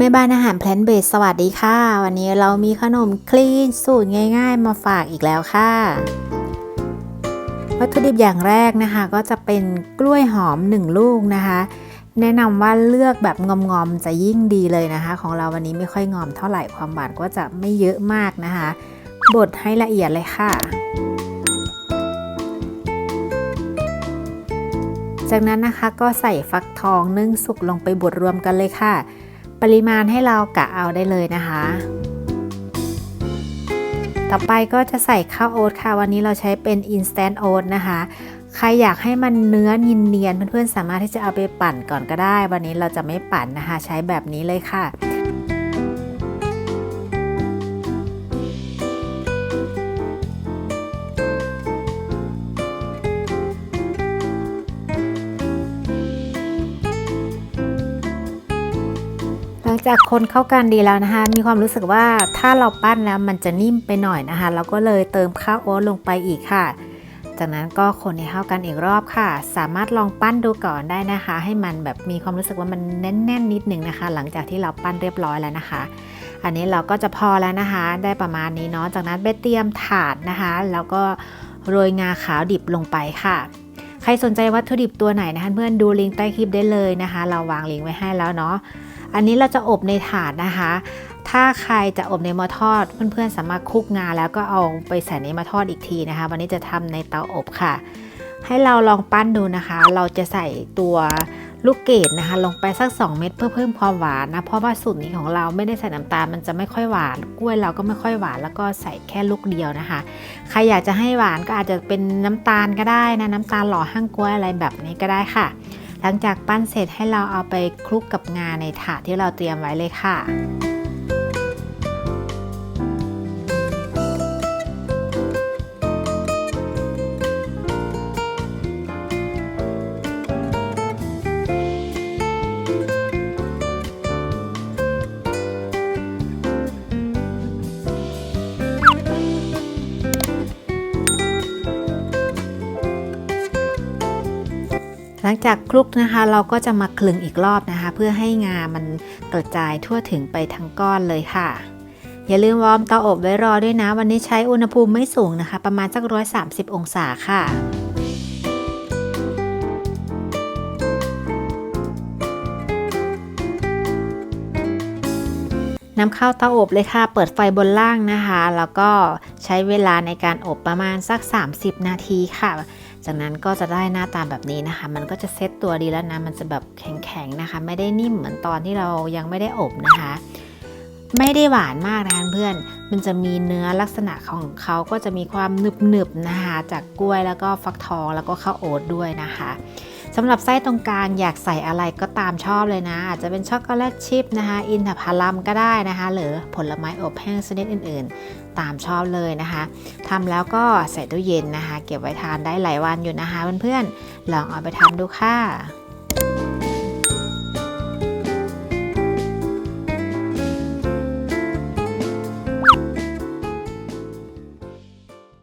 แม่บ้านอาหารแพลนเบสสวัสดีค่ะ วันนี้เรามีขนมคลีนสูตรง่าย ๆ มาฝากอีกแล้วค่ะ วัตถุดิบอย่างแรกนะคะ ก็จะเป็นกล้วยหอม 1 ลูกนะคะ แนะนำว่าเลือกแบบงอมๆจะยิ่งดีเลยนะคะ ของเราวันนี้ไม่ค่อยงอมเท่าไหร่ความหวานก็จะไม่เยอะมากนะคะ บดให้ละเอียดเลยค่ะจากนั้นนะคะก็ใส่ฟักทองนึ่งสุกลงไปบดรวมกันเลยค่ะ ปริมาณให้เรากะเอาได้เลยนะคะ ต่อไปก็จะใส่ข้าวโอ๊ตค่ะ วันนี้เราใช้เป็น instant oat นะคะ ใครอยากให้มันเนื้อเนียนเพื่อนๆสามารถที่จะเอาไปปั่นก่อนก็ได้ วันนี้เราจะไม่ปั่นนะคะ ใช้แบบนี้เลยค่ะ ลังจากคนเข้ากันดีแล้วนะคะ มีความรู้สึกว่าถ้าเราปั้นแล้วมันจะนิ่มไปหน่อยนะคะ เราก็เลยเติมข้าวโอ๊ตลงไปอีกค่ะ จากนั้นก็คนให้เข้ากันอีกรอบค่ะ สามารถลองปั้นดูก่อนได้นะคะ ให้มันแบบมีความรู้สึกว่ามันแน่นๆนิดหนึ่งนะคะ หลังจากที่เราปั้นเรียบร้อยแล้วนะคะ อันนี้เราก็จะพอแล้วนะคะ ได้ประมาณนี้เนาะ จากนั้นไปเตรียมถาดนะคะ แล้วก็โรยงาขาวดิบลงไปค่ะ รสนใจวัตถุดิบตัวไหนนะคะเพื่อนดูลิงก์ใต้คลิปได้เลยนะคะ เราวางลิงก์ไว้ให้แล้วเนาะอันนี้เราจะอบในถาดนะคะ ถ้าใครจะอบในหม้อทอด เพื่อนๆสามารถคลุกงาแล้วก็เอาไปใส่ในหม้อทอดอีกทีนะคะ วันนี้จะทำในเตาอบค่ะ ให้เราลองปั้นดูนะคะ เราจะใส่ตัว ลูกเกดนะคะ ลงไปสัก 2 เม็ดเพื่อเพิ่มความหวานนะ เพราะว่าสูตรนี้ของเราไม่ได้ใส่น้ำตาลมันจะไม่ค่อยหวาน กล้วยเราก็ไม่ค่อยหวานแล้วก็ใส่แค่ลูกเดียวนะคะ ใครอยากจะให้หวานก็อาจจะเป็นน้ำตาลก็ได้นะ น้ำตาลหล่อห้างกล้วยอะไรแบบนี้ก็ได้ค่ะ หลังจากปั้นเสร็จให้เราเอาไปคลุกกับงาในถาดที่เราเตรียมไว้เลยค่ะ หลังจากคลุกนะคะเราก็จะมาคลึงอีกรอบนะคะ เพื่อให้งามันกระจายทั่วถึงไปทั้งก้อนเลยค่ะ อย่าลืมวอร์มเตาอบไว้รอด้วยนะ วันนี้ใช้อุณหภูมิไม่สูงนะคะ ประมาณสัก130องศาค่ะนำเข้าเตาอบเลยค่ะ เปิดไฟบนล่างนะคะ แล้วก็ใช้เวลาในการอบประมาณสัก 30 นาทีค่ะ จากนั้นก็จะได้หน้าตาแบบนี้นะคะ มันก็จะเซ็ตตัวดีแล้วนะ มันจะแบบแข็งๆนะคะ ไม่ได้นิ่มเหมือนตอนที่เรายังไม่ได้อบนะคะ ไม่ได้หวานมากนะคะเพื่อน มันจะมีเนื้อลักษณะของเขาก็จะมีความหนึบๆนะคะ จากกล้วยแล้วก็ฟักทองแล้วก็ข้าวโอ๊ตด้วยนะคะ สำหรับไส้ตรงกลางอยากใส่อะไรก็ตามชอบเลยนะ อาจจะเป็นช็อกโกแลตชิพนะคะ อินทผลัมก็ได้นะคะ หรือผลไม้อบแห้งชนิดอื่นๆ ตามชอบเลยนะคะทำแล้วก็ใส่ตู้เย็นนะคะ เก็บไว้ทานได้หลายวันอยู่นะคะเพื่อนๆลองเอาไปทำดูค่ะ